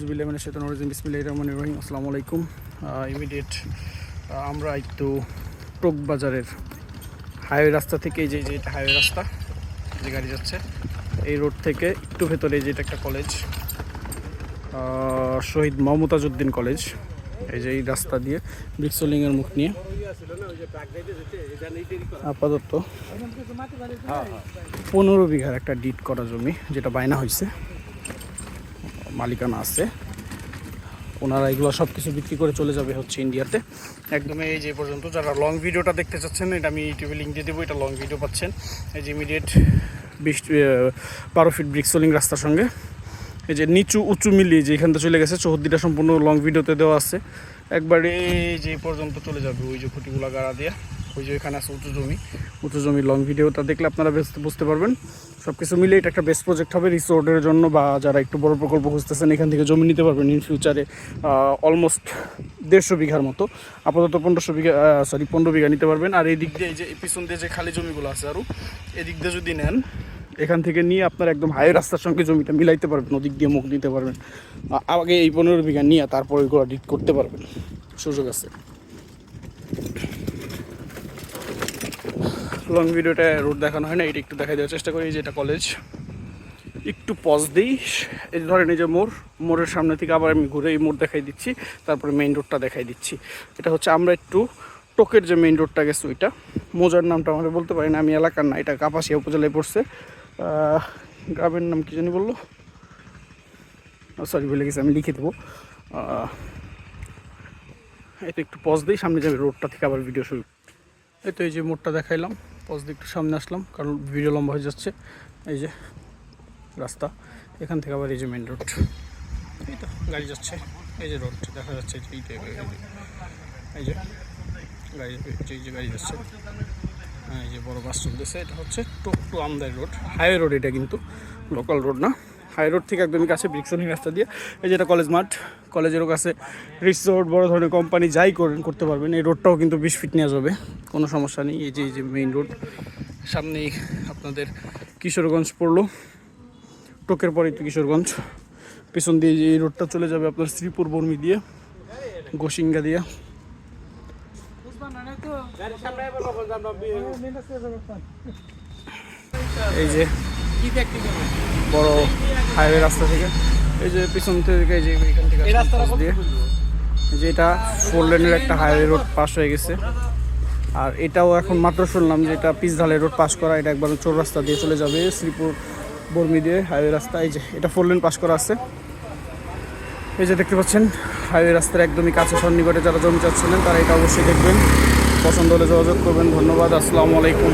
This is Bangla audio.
জুবিল্লামিন শেতন রাজিম। বিসমিল্লাহ রহমান রহিম। আসসালামু আলাইকুম। ইমিডিয়েট আমরা একটু টোক বাজারের হাইওয়ে রাস্তা থেকে এই যে যে এটা হাইওয়ে রাস্তা যে গাড়ি যাচ্ছে এই রোড থেকে একটু ভেতরে এই যে এটা একটা কলেজ শহীদ মমতাজউদ্দিন কলেজ এই যে এই রাস্তা দিয়ে ব্রিক্সলিংয়ের মুখ নিয়ে। আপাতত পনেরো বিঘার একটা ডিট করা জমি যেটা বায়না হয়েছে মালিকানা আছে। ওনারা এগুলো সব কিছু বিক্রি করে চলে যাবে হচ্ছে ইন্ডিয়াতে। একদমই এই যে পর্যন্ত যারা লং ভিডিওটা দেখতে চাচ্ছেন, এটা আমি ইউটিউবে লিঙ্ক দিয়ে দেবো, এটা লং ভিডিও পাচ্ছেন। এই যে ইমিডিয়েট বিশ বারো ফিট ব্রিক্সোলিং রাস্তার সঙ্গে। এই যে নিচু উঁচু মিলিয়ে যে এখানটা চলে গেছে, চৌহদ্দিটা সম্পূর্ণ লং ভিডিওতে দেওয়া আছে। একবারে এই যে পর্যন্ত চলে যাবে ওই যে খুঁটিগুলা গাড়া দিয়ে, ওই যে এখানে আছে উঁচু জমি। উঁচু জমি লং ভিডিওটা দেখলে আপনারা বুঝতে পারবেন। সব কিছু মিলে এটা একটা বেস্ট প্রজেক্ট হবে রিসোর্টের জন্য বা যারা একটু বড় প্রকল্প খুঁজতেছেন, এখান থেকে জমি নিতে পারবেন ইন ফিউচারে অলমোস্ট দেড়শো বিঘার মতো। আপাতত পনেরোশো বিঘা সরি পনেরো বিঘা নিতে পারবেন। আর এই দিক দিয়ে এই যে পিছন দিয়ে যে খালি জমিগুলো আছে আরও এদিক দিয়ে যদি নেন এখান থেকে নিয়ে আপনার একদম হাই রাস্তার সঙ্গে জমিটা মিলাইতে পারবেন, ওদিক দিয়ে মুখ দিতে পারবেন। আগে এই পনেরো বিঘা নিয়ে তারপর ওইগুলো ডিট করতে পারবেন। সুযোগ আছে। লং ভিডিওটা রোড দেখানো হয় না এটা একটু দেখা দেওয়ার চেষ্টা করি যে এটা কলেজ একটু পজ দিই। এই ধরেন এই যে মোড়, মোড়ের সামনে থেকে আবার আমি ঘুরে এই মোড় দেখাই দিচ্ছি, তারপরে মেইন রোডটা দেখাই দিচ্ছি। এটা হচ্ছে আমরা একটু টোকের যে মেইন রোডটা গেছে ওইটা, মোজার নামটা আমরা বলতে পারি না, আমি এলাকার না, এটা কাপাসিয়া উপজেলায় পড়ছে। গ্রামের নাম কি জানি বলল? সরি বলে গেছি, আমি লিখে দেবো। এই তো একটু পজ দিই, সামনে যাবে রোডটা থেকে আবার ভিডিও শুরু। এই তো এই যে মোড়টা দেখাইলাম পজ দিয়ে একটু সামনে আসলাম, কারণ ভিডিও লম্বা হয়ে যাচ্ছে। এই যে রাস্তা, এখান থেকে আবার এই যে মেন রোড এই তো, গাড়ি যাচ্ছে, এই যে রোড দেখা যাচ্ছে এই যে গাড়ি এই যে গাড়ি যাচ্ছে। হ্যাঁ এই যে বড় বাস চলতেছে, এটা হচ্ছে টুক টু আমদাই রোড, হাইওয়ে রোড এটা কিন্তু লোকাল রোড না। হাই রোড থেকে একদমই কাছে ব্রিক্সনিং রাস্তা দিয়ে, এই যেটা কলেজ মাঠ, কলেজেরও কাছে রিসোর্ট বড় ধরনের কোম্পানি যাই করেন, করতে পারবেন। এই রোডটাও কিন্তু বিশ ফিট নেওয়া যাবে, কোনো সমস্যা নেই। এই যে এই যে মেইন রোড সামনেই আপনাদের কিশোরগঞ্জ পড়ল। টোকের পরেই তো কিশোরগঞ্জ। পিছন দিয়ে যে এই রোডটা চলে যাবে আপনার শ্রীপুর, বর্মি দিয়ে গোসিঙ্গা দিয়ে। এই যে বড় হাইওয়ে রাস্তা থেকে, এই যে পিছন থেকে এই যে যে এটা ফোর লেনের একটা হাইওয়ে রোড পাস হয়ে গেছে। আর এটাও এখন মাত্র শুনলাম যে এটা পিসঢালাই রোড পাস করা, এটা একবার চোর রাস্তা দিয়ে চলে যাবে, শ্রীপুর বর্মি দিয়ে হাইওয়ে রাস্তা, এই যে এটা ফোর লেন পাস করা আছে। এই যে দেখতে পাচ্ছেন হাইওয়ে রাস্তার একদমই কাছে সন্নিকটে যারা জমি চাচ্ছিলেন, তারা এটা অবশ্যই দেখবেন। পছন্দ হলে যোগাযোগ করবেন। ধন্যবাদ আসসালামু আলাইকুম।